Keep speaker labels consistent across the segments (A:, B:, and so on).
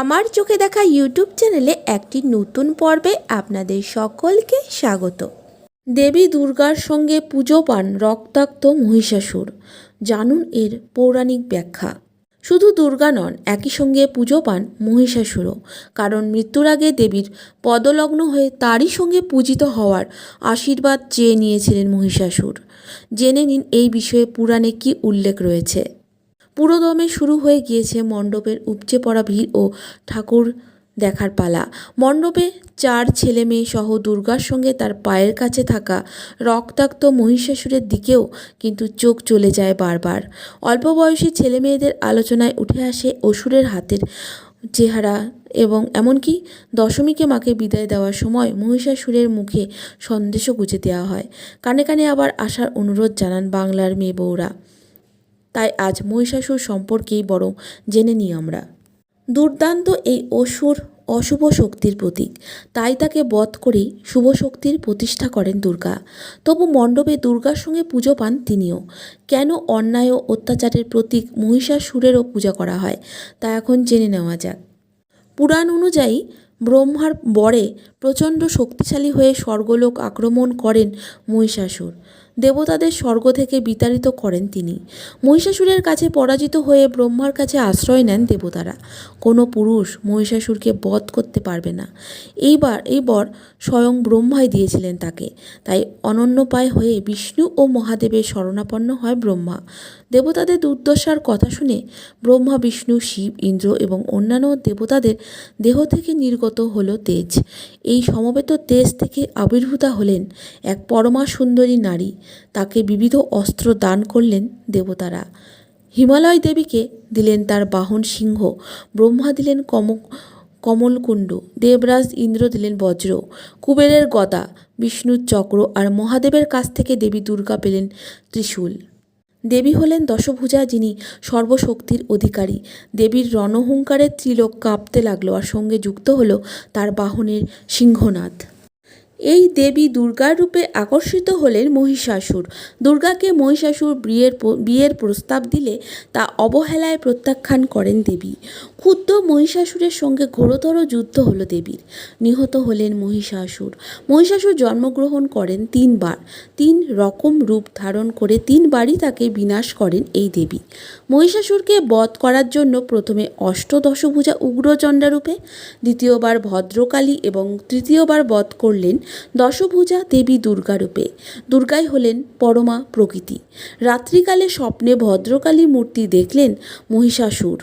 A: আমার চোখে দেখা ইউটিউব চ্যানেলে একটি নতুন পর্বে আপনাদের সকলকে স্বাগত। দেবী দুর্গার সঙ্গে পুজো পান রক্তাক্ত মহিষাসুর। জানুন এর পৌরাণিক ব্যাখ্যা। শুধু দুর্গা নন, একই সঙ্গে পুজো পান মহিষাসুরও। কারণ মৃত্যুর আগে দেবীর পদলগ্ন হয়ে তারই সঙ্গে পূজিত হওয়ার আশীর্বাদ চেয়ে নিয়েছিলেন মহিষাসুর। জেনে নিন এই বিষয়ে পুরাণে কি উল্লেখ রয়েছে। পুরোদমে শুরু হয়ে গিয়েছে মণ্ডপের উপচে পড়া ভিড় ও ঠাকুর দেখার পালা। মণ্ডপে চার ছেলে মেয়ে সহ দুর্গার সঙ্গে তার পায়ের কাছে থাকা রক্তাক্ত মহিষাসুরের দিকেও কিন্তু চোখ চলে যায় বারবার। অল্প বয়সী ছেলে মেয়েদের আলোচনায় উঠে আসে অসুরের হাতের চেহারা এবং এমনকি দশমীকে মাকে বিদায় দেওয়ার সময় মহিষাসুরের মুখে সন্দেশও গুঁজে দেওয়া হয়। কানে কানে আবার আসার অনুরোধ জানান বাংলার মেয়ে বউরা। তাই আজ মহিষাসুর সম্পর্কেই বরং জেনে নিই আমরা। দুর্দান্ত এই অসুর অশুভ শক্তির প্রতীক। তাই তাকে বধ করেই শুভ শক্তির প্রতিষ্ঠা করেন দুর্গা। তবু মণ্ডপে দুর্গার সঙ্গে পুজো পান তিনিও। কেন অন্যায় ও অত্যাচারের প্রতীক মহিষাসুরেরও পূজা করা হয়, তা এখন জেনে নেওয়া যাক। পুরাণ অনুযায়ী ব্রহ্মার বরে প্রচণ্ড শক্তিশালী হয়ে স্বর্গলোক আক্রমণ করেন মহিষাসুর। দেবতাদের স্বর্গ থেকে বিতাড়িত করেন তিনি। মহিষাসুরের কাছে পরাজিত হয়ে ব্রহ্মার কাছে আশ্রয় নেন দেবতারা। কোনো পুরুষ মহিষাসুরকে বধ করতে পারবে না। এইবার এই বর স্বয়ং ব্রহ্মাই দিয়েছিলেন তাকে। তাই অনন্যপায় হয়ে বিষ্ণু ও মহাদেবের শরণাপন্ন হয় ব্রহ্মা। দেবতাদের দুর্দশার কথা শুনে ব্রহ্মা, বিষ্ণু, শিব, ইন্দ্র এবং অন্যান্য দেবতাদের দেহ থেকে নির্গত হলো তেজ। এই সমবেত তেজ থেকে আবির্ভূতা হলেন এক পরমা সুন্দরী নারী। তাকে বিবিধ অস্ত্র দান করলেন দেবতারা। হিমালয় দেবীকে দিলেন তার বাহন সিংহ, ব্রহ্মা দিলেন কম কমলকুণ্ড, দেবরাজ ইন্দ্র দিলেন বজ্র, কুবেরের গদা, বিষ্ণুর চক্র আর মহাদেবের কাছ থেকে দেবী দুর্গা পেলেন ত্রিশূল। দেবী হলেন দশভুজা যিনি সর্বশক্তির অধিকারী। দেবীর রণহুঙ্কারে ত্রিলোক কাঁপতে লাগল আর সঙ্গে যুক্ত হলো তার বাহনের সিংহনাদ। এই দেবী দুর্গার রূপে আকর্ষিত হলেন মহিষাসুর। দুর্গাকে মহিষাসুর বিয়ের বিয়ের প্রস্তাব দিলে তা অবহেলায় প্রত্যাখ্যান করেন দেবী। ক্ষুদ্র মহিষাসুরের সঙ্গে ঘোরতর যুদ্ধ হলো দেবীর। নিহত হলেন মহিষাসুর। মহিষাসুর জন্মগ্রহণ করেন তিনবার। তিন রকম রূপ ধারণ করে তিনবারই তাকে বিনাশ করেন এই দেবী। মহিষাসুরকে বধ করার জন্য প্রথমে অষ্টদশভুজা উগ্রচণ্ডা রূপে দ্বিতীয়বার ভদ্রকালী এবং তৃতীয়বার বধ করলেন দশভুজা দেবী দুর্গারূপে দুর্গাই হলেন পরমা প্রকৃতি। রাত্রিকালে স্বপ্নে ভদ্রকালী মূর্তি দেখলেন মহিষাসুর।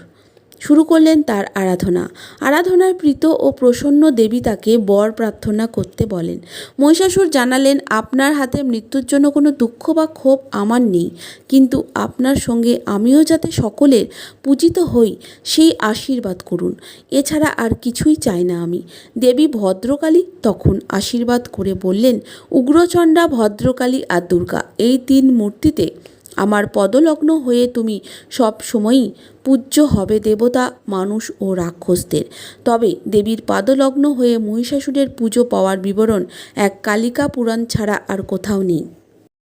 A: শুরু করলেন তার আরাধনা। আরাধনায় প্রীত ও প্রসন্ন দেবী তাকে বর প্রার্থনা করতে বলেন। মহিষাসুর জানালেন, আপনার হাতে মৃত্যুর জন্য কোনো দুঃখ বা ক্ষোভ আমার নেই। কিন্তু আপনার সঙ্গে আমিও যাতে সকলের পূজিত হই, সেই আশীর্বাদ করুন। এছাড়া আর কিছুই চাই না আমি। দেবী ভদ্রকালী তখন আশীর্বাদ করে বললেন, উগ্রচণ্ডা, ভদ্রকালী আর দুর্গা, এই তিন মূর্তিতে আমার পদলগ্ন হয়ে তুমি সব সময়ই পূজ্য হবে দেবতা, মানুষ ও রাক্ষসদের। তবে দেবীর পাদলগ্ন হয়ে মহিষাসুরের পুজো পাওয়ার বিবরণ এক কালিকা পুরাণ ছাড়া আর কোথাও নেই।